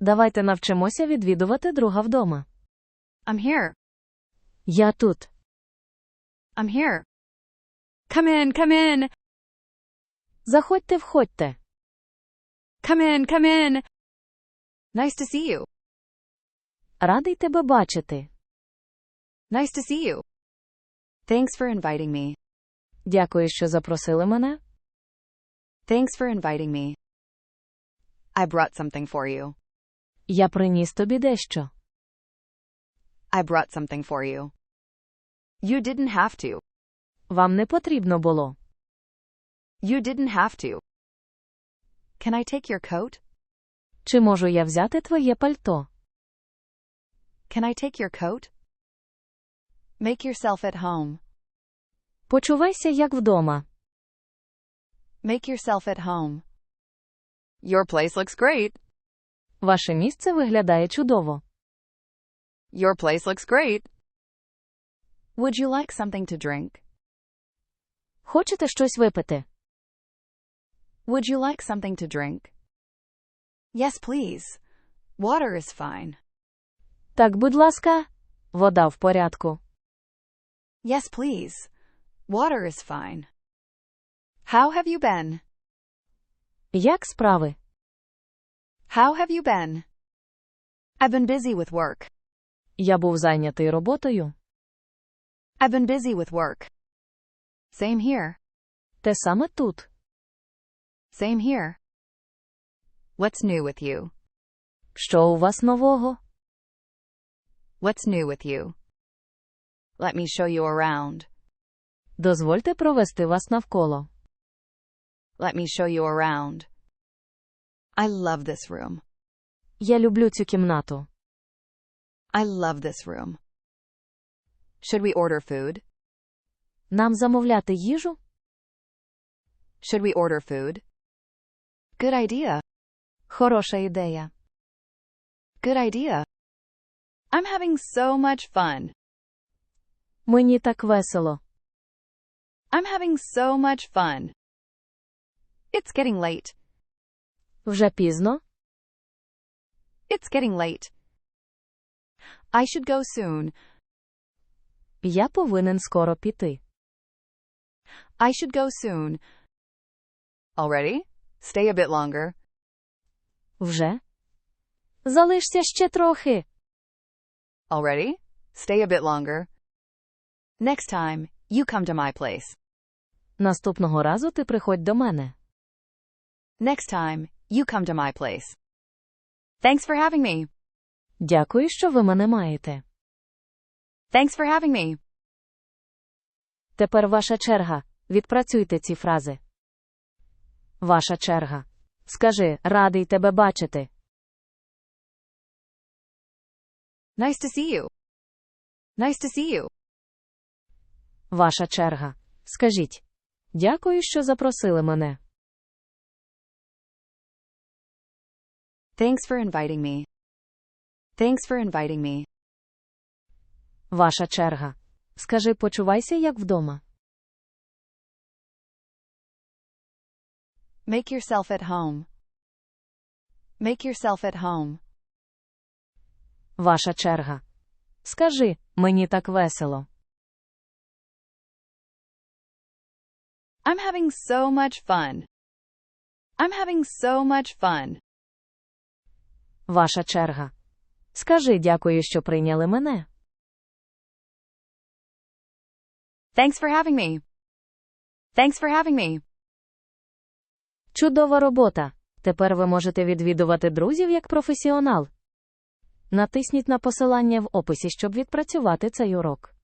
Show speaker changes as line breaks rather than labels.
Давайте навчимося відвідувати друга вдома.
I'm here.
Я тут.
I'm here. Come in, come in.
Заходьте, входьте.
Come in, come in. Nice to see you.
Радий тебе бачити.
Nice to see you. Thanks for inviting me.
Дякую, що запросили мене.
Thanks for inviting me. I brought something for you.
Я приніс тобі дещо.
I brought something for you. You didn't have to.
Вам не потрібно було.
You didn't have to. Can I take your coat?
Чи можу я взяти твоє пальто?
Can I take your coat? Make yourself at home.
Почувайся як вдома.
Make yourself at home. Your place looks great.
Ваше місце виглядає чудово.
Your place looks great. Would you like something to drink?
Хочете щось випити?
Would you like something to drink? Yes, please. Water is fine.
Так, будь ласка, вода в порядку.
Yes, please. Water is fine. How have you been?
Як справи?
How have you been? I've been busy with work.
Я був зайнятий роботою.
I've been busy with work. Same here.
Те саме тут.
Same here. What's new with you?
Що у вас нового?
What's new with you? Let me show you around.
Дозвольте провести вас навколо.
Let me show you around. I love this room.
Я люблю цю кімнату.
I love this room. Should we order food?
Нам замовляти їжу?
Should we order food? Good idea.
Хороша ідея.
Good idea. I'm having so much fun.
Мені так весело.
I'm having so much fun. It's getting late.
Вже пізно?
It's getting late. I should go soon.
Я повинен скоро піти.
I should go soon. Already? Stay a bit longer.
Вже? Залишся ще трохи.
Already? Stay a bit longer. Next time, you come to my place.
Наступного разу ти приходь до мене.
Next time, you come to my place. Thanks for having me.
Дякую, що ви мене маєте.
Thanks for having me.
Тепер ваша черга. Відпрацюйте ці фрази. Ваша черга. Скажи, радий тебе бачити.
Nice to see you. Nice to see you.
Ваша черга. Скажіть. Дякую, що запросили мене.
Thanks for inviting me. Thanks for inviting me.
Ваша черга. Скажи, почувайся як вдома.
Make yourself at home. Make yourself at home.
Ваша черга. Скажи, мені так весело.
I'm having so much fun. I'm having so much fun.
Ваша черга. Скажи, дякую, що прийняли мене.
Thanks for having me. Thanks for having me.
Чудова робота. Тепер ви можете відвідувати друзів як професіонал. Натисніть на посилання в описі, щоб відпрацювати цей урок.